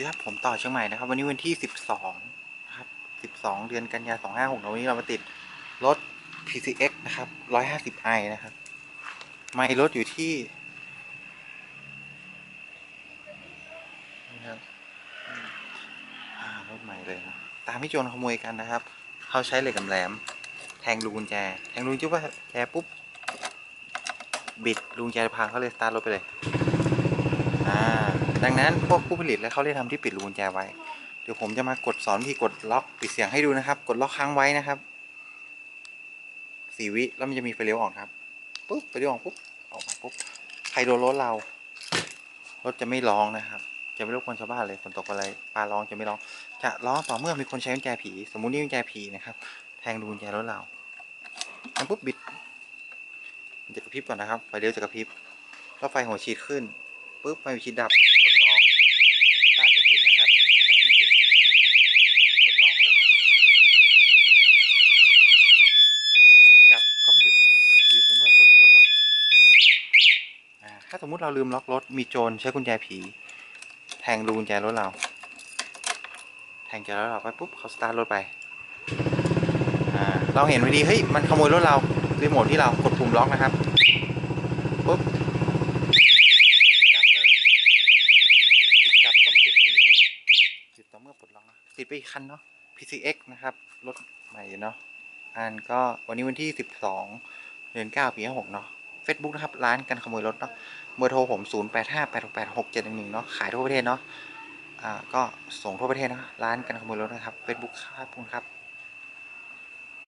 ดีครับผมต่อเชียงใหม่นะครับ วันนี้วันที่สิบสองนะครับสิบสองเดือนกันยาสองห้าหกวันนี้เรามาติดรถ PCX นะครับร้อยห้าสิบไอนะครับ ไม่รถอยู่ที่นี่ครับรถใหม่เลยนะ ตามที่โจรขโมยกันนะครับ เขาใช้เหล็กแหลม แทงรูกุญแจ แทงรูกุญแจว่าแจปุ๊บบิดรูกุญแจพังเขาเลยสตาร์ทรถไปเลย อ่าดังนั้นพวกผู้ผลิตและเขาได้ทำที่ปิดรูกุญแจไว้ เดี๋ยวผมจะมากดสอนวิธีกดล็อกปิดเสียงให้ดูนะครับ กดล็อกค้างไว้นะครับสี่วิแล้วมันจะมีไฟเลี้ยวออกครับปุ๊บไฟเลี้ยวออกปุ๊บออกมาปุ๊บใครโดนรถเรารถจะไม่ร้องนะครับ จะไม่รบกวนชาวบ้านเลยฝนตกอะไรปลาร้องจะไม่ร้อง จะร้องต่อเมื่อมีคนใช้กุญแจผี สมมุตินี่กุญแจผีนะครับ แทงดูกุญแจรถเราปุ๊บบิดจะกระพริบก่อนนะครับไฟเลี้ยวจะกระพริบแล้วไฟหัวฉีดขึ้น ปุ๊บไฟหัวฉีดดับรถร้องสตาร์ทไม่ติดนะครับสตาร์ทไม่ติดรถร้องเลยหยุดกลับก็ไม่หยุดนะครับหยุดเมื่อกดปลดล็อกอ่าถ้าสมมุติเราลืมล็อกรถมีโจรใช้กุญแจผี แทงรูกุญแจรถเรา แทงกุญแจรถเราไปปุ๊บเขาสตาร์ทรถไปอ่าเราเห็นพอดีเฮ้ยมันขโมยรถเรารีโมทที่เรากดปุ่มล็อกนะครับปุ๊บรถจะดับเลยหยุดกลับก็ไม่หยุดหยุดตรงหยุดต่อเมื่อปลดล็อกนะติดไปอีกคันเนาะ PCX นะครับ รถใหม่เนาะอันก็วันนี้วันที่ 12 เดือน9ปี56เนาะ Facebook นะครับ ร้านกันขโมยรถเนาะเบอร์โทรผม 0 8 5 8 6 8 6 7 1 1 เนาะขายทั่วประเทศเนาะอ่าก็ส่งทั่วประเทศนะร้านกันขโมยรถนะครับ Facebook ครับคุณครับ